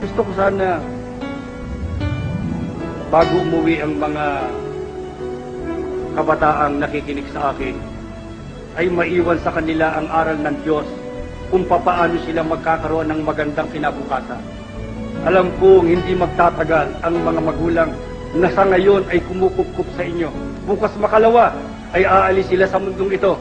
Gusto ko sana bago umuwi ang mga kabataang nakikinig sa akin ay maiwan sa kanila ang aral ng Diyos kung papaano sila magkakaroon ng magandang kinabukasan. Alam kong hindi magtatagal ang mga magulang na sa ngayon ay kumukup sa inyo. Bukas makalawa ay aalis sila sa mundong ito.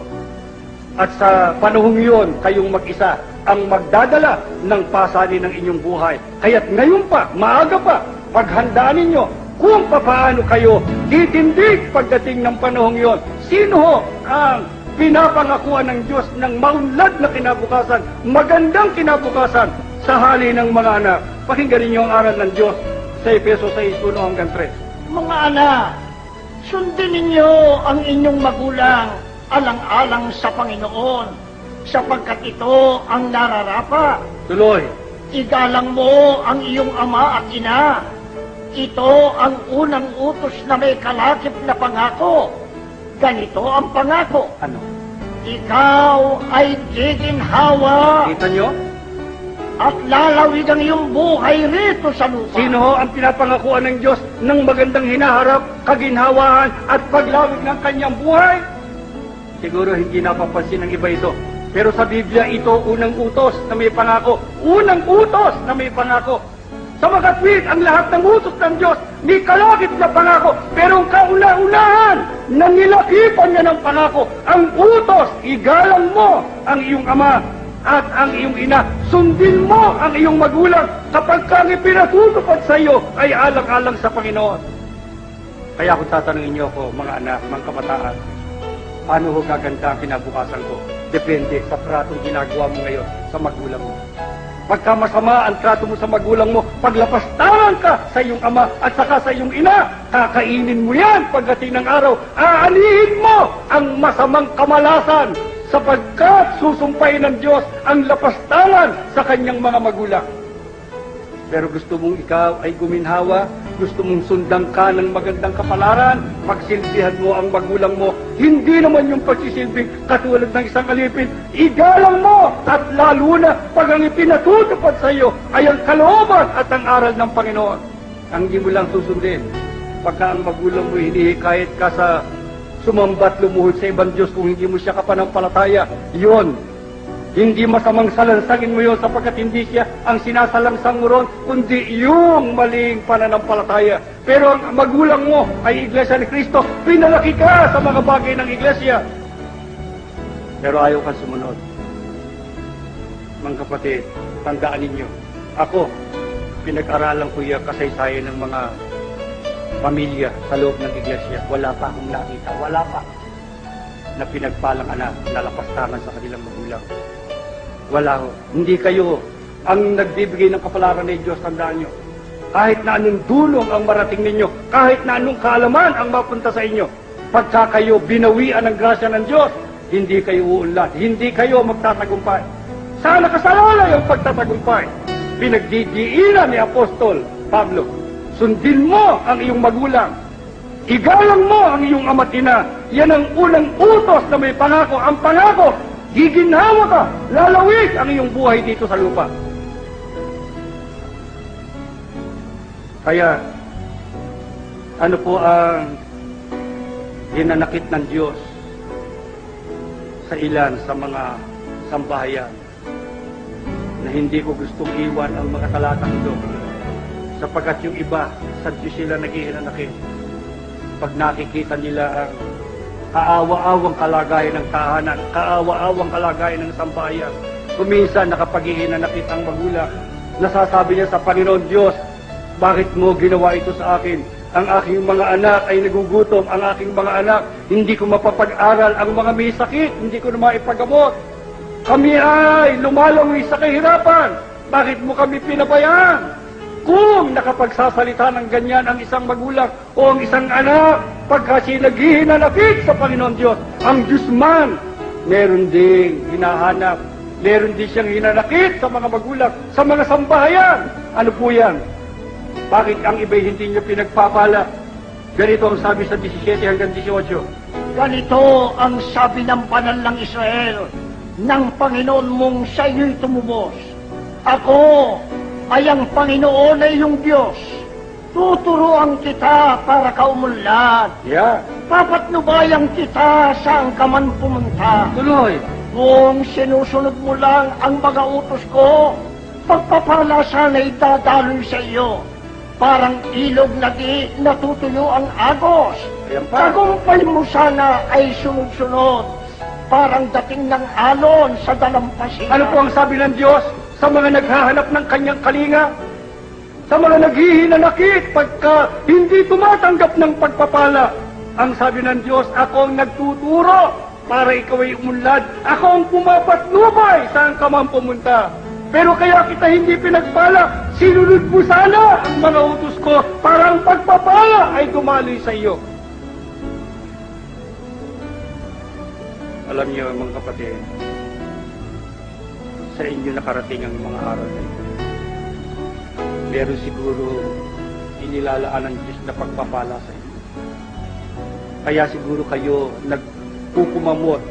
At sa panahong yun, kayong mag-isa ang magdadala ng pasanin ng inyong buhay. Kaya't ngayon pa, maaga pa, paghandaan ninyo kung papaano kayo titindig pagdating ng panahong yon. Sino ho ang pinapangakuan ng Diyos ng maunlad na kinabukasan, magandang kinabukasan sa hali ng mga anak. Pakinggan ninyo ang aral ng Diyos sa Efeso 6, 1 hanggang 3. Mga anak, sundin ninyo ang inyong magulang alang-alang sa Panginoon, sapagkat ito ang nararapa. Tuloy. Igalang mo ang iyong ama at ina. Ito ang unang utos na may kalakip na pangako. Ganito ang pangako. Ano? Ikaw ay giginhawa Kita nyo? at lalawig ang iyong buhay rito sa lupa. Sino ho ang pinapangakuan ng Diyos ng magandang hinaharap, kaginhawaan at paglawig ng kanyang buhay? Siguro hindi napapansin ng iba ito. Pero sa Biblia, ito unang utos na may pangako. Unang utos na may pangako. Sa makatwid, ang lahat ng utos ng Diyos, may kalakip na pangako. Pero ang kauna-unahan na nilakipan niya ng pangako, ang utos, igalang mo ang iyong ama at ang iyong ina. Sundin mo ang iyong magulang kapag kang ipinatutupad sa iyo ay alang-alang sa Panginoon. Kaya kung tatanungin niyo ako, mga anak, mga kabataan, paano ho gaganda ang kinabukasan ko? Depende sa tratong ginagawa mo ngayon sa magulang mo. Pagka masama ang trato mo sa magulang mo, paglapastangan ka sa iyong ama at saka sa iyong ina, kakainin mo yan pagdating ng araw. Aanihin mo ang masamang kamalasan sapagkat susumpayin ng Diyos ang lapastangan sa kanyang mga magulang. Pero gusto mong ikaw ay guminhawa, gusto mong sundan ka ng magandang kapalaran, pagsilbihan mo ang magulang mo, hindi naman yung pagsisilbing katulad ng isang alipin, igalang mo at lalo na pag ang ipinatutupad sa iyo ay ang kalooban at ang aral ng Panginoon. Ang hindi mo lang susundin, pagka ang magulang mo hinihikayat ka sa sumambat lumuhod sa ibang Diyos kung hindi mo siya kapanampalataya, yon hindi masamang salansangin mo yun sapagkat hindi siya ang sinasalangsang mo ron, kundi yung maling pananampalataya. Pero ang magulang mo ay Iglesia ni Kristo, pinalaki ka sa mga bagay ng Iglesia. Pero ayaw ka sumunod. Mga kapatid, tandaan ninyo, ako, pinag-aralan ko yung kasaysayan ng mga pamilya sa loob ng Iglesia. Wala pa akong nakita, wala pa na pinagpalang anak na lapastangan sa kanilang magulang. Wala ho. Hindi kayo ang nagbibigay ng kapalaran ng Diyos, tandaan nyo. Kahit na anong dulong ang marating ninyo, kahit na anong kaalaman ang mapunta sa inyo, pagka kayo binawian ng grasya ng Diyos, hindi kayo uunlad, hindi kayo magtatagumpay. Sana kasalala yung pagtatagumpay. Pinagdidiinan ni Apostol Pablo. Sundin mo ang iyong magulang. Igalang mo ang iyong ama't ina. Yan ang unang utos na may pangako. Ang pangako, giginhawa ka, lalawig ang iyong buhay dito sa lupa. Kaya, ano po ang dinanakit ng Diyos sa ilan sa mga sambahayan na hindi ko gustong iwan ang mga talatang ito sapagkat yung iba sa Diyos sila naghihinanakit pag nakikita nila ang kaawa-awang kalagayan ng tahanan, kaawa-awang kalagayan ng sambahayan. Kuminsan nakapaghihinanakit ang magulang, nasasabi niya sa Panginoon Diyos, bakit mo ginawa ito sa akin? Ang aking mga anak ay nagugutom, ang aking mga anak, hindi ko mapapag-aral, ang mga may sakit, hindi ko na maipagamot. Kami ay lumalawi sa kahirapan. Bakit mo kami pinabayaan? Kung nakapagsasalita ng ganyan ang isang magulang o ang isang anak, pagka siya naghihinanakit sa Panginoon Diyos, ang Diyos man, meron ding hinahanap. Meron din siyang hinanakit sa mga magulang, sa mga sambahayan. Ano po yan? Bakit ang iba'y hindi niyo pinagpapala? Ganito ang sabi sa 17 hanggang 18. Ganito ang sabi ng banal ng Israel ng Panginoon mong sa iyo'y tumubos. Ako ay ang Panginoon ay iyong Diyos. Tuturuan kita para kaumunlad. Yeah. Papatnubayan kita saan ka man pumunta. Tuloy. Kung sinusunod mo lang ang mga utos ko, pagpapala sana'y dadaloy sa iyo. Parang ilog na di natutuyo ang agos. Ayan pa. Tagumpay mo sana ay sunod-sunod. Parang dating ng alon sa dalampasigan. Ano po ang sabi ng Diyos sa mga naghahanap ng kanyang kalinga? Sa mga naghihinanakit pagka hindi tumatanggap ng pagpapala. Ang sabi ng Diyos, ako ang nagtuturo para ikaw ay umunlad. Ako ang pumapatnubay saan ka man pumunta. Pero kaya kita hindi pinagpala, sinunod mo sana ang mga utos ko para ang pagpapala ay dumaloy sa iyo. Alam niyo mga kapatid, sa inyo nakarating ang mga aral na ito. Meron siguro inilalaan ng Diyos na pagpapala sa inyo. Kaya siguro kayo nagpupumamot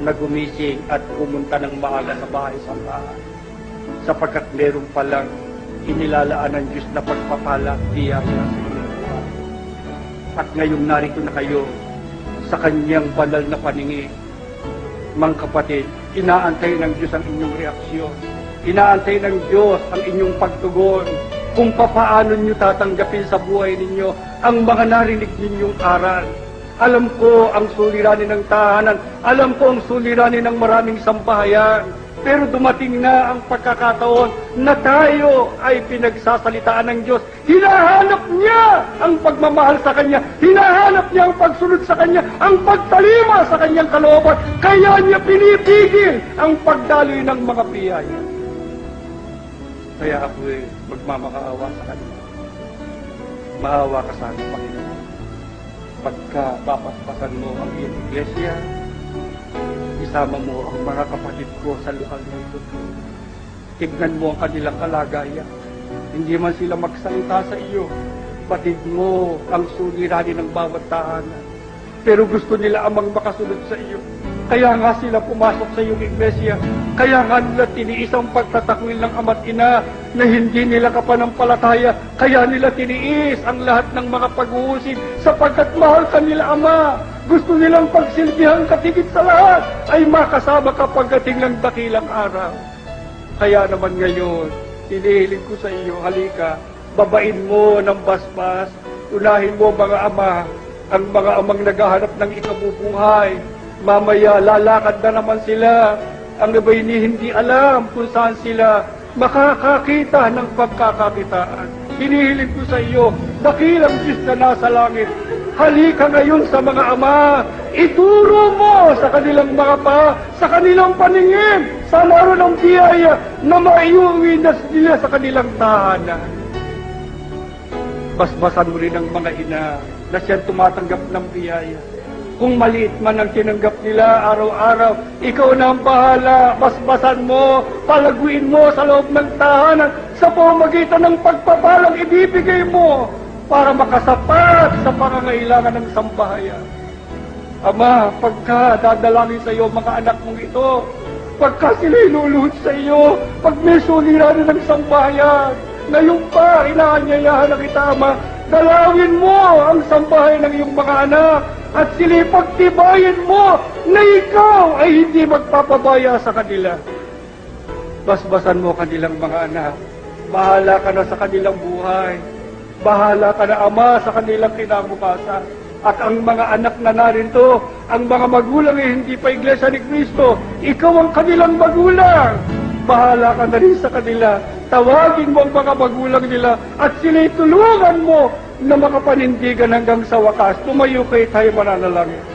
na gumising at pumunta ng maaga sa bahay sa bahay. Sapagkat meron palang inilalaan ng Diyos na pagpapala biyaya sa buhay. At ngayong narito na kayo sa kanyang banal na paningin, mga kapatid, inaantay ng Diyos ang inyong reaksyon. Inaantay ng Diyos ang inyong pagtugon kung papaano nyo tatanggapin sa buhay ninyo ang mga narinig ninyong aral. Alam ko ang suliranin ng tahanan. Alam ko ang suliranin ng maraming sambahayan. Pero dumating na ang pagkakataon na tayo ay pinagsasalitaan ng Diyos. Hinahanap niya ang pagmamahal sa Kanya. Hinahanap niya ang pagsunod sa Kanya, ang pagtalima sa Kanyang kalooban. Kaya niya pinipigil ang pagdaloy ng mga biyaya. Kaya ako eh, magmamakaawa sa Kanya. Maawa ka sa akin, Panginoon. Pagka papaspasan mo ang iyong iglesia, isama mo ang mga kapatid ko sa lugar na ito. Tignan mo ang kanilang kalagayan. Hindi man sila magsalita sa iyo. Batid mo ang suliranin ng bawat tahanan. Pero gusto nila amang makasunod sa iyo. Kaya nga sila pumasok sa iyong iglesia. Kaya nga nila tiniis ang pagtatakwil ng ama't ina na hindi nila kapanampalataya. Kaya nila tiniis ang lahat ng mga pag-uusig sapagkat mahal ka nila ama. Gusto nilang pagsilbihan katigit sa lahat ay makasama ka pagdating ng dakilang araw. Kaya naman ngayon, hinihiling ko sa iyo, halika, babain mo ng basbas, unahin mo mga ama, ang mga amang naghahanap ng ikabubuhay. Mamaya, lalakad na naman sila. Ang ni hindi alam kung saan sila makakakita ng pagkakakitaan. Hinihiling ko sa iyo, dakilang Diyos na nasa langit, halika ngayon sa mga ama, ituro mo sa kanilang mga pa, sa kanilang paningin, sa laro ng biyaya na maiuwi na nila sa kanilang tahanan. Basbasan mo rin ang mga ina na siyang tumatanggap ng biyaya. Kung maliit man ang tinanggap nila araw-araw, ikaw na ang bahala. Basbasan mo, palaguin mo sa loob ng tahanan sa pamamagitan ng pagpapalang ibibigay mo para makasapat sa pangangailangan ng sambahayan. Ama, pagka dadalangin sa iyo mga anak mong ito, pagka sila inuluhod sa iyo, pag may suliranin ng sambahayan, ngayon pa, inaanyayahan na kita, Ama, dalawin mo ang sambahayan ng iyong mga anak at sila pagtibayin mo na ikaw ay hindi magpapabaya sa kanila. Basbasan mo kanilang mga anak. Bahala ka na sa kanilang buhay. Bahala ka na, Ama, sa kanilang kinabukasan. At ang mga anak na narito, ang mga magulang ay hindi pa iglesia ni Kristo. Ikaw ang kanilang magulang. Bahala ka na rin sa kanila. Tawagin mo ang mga magulang nila at sila'y tulungan mo na makapanindigan hanggang sa wakas. Tumayo kayo tayo mananalangin.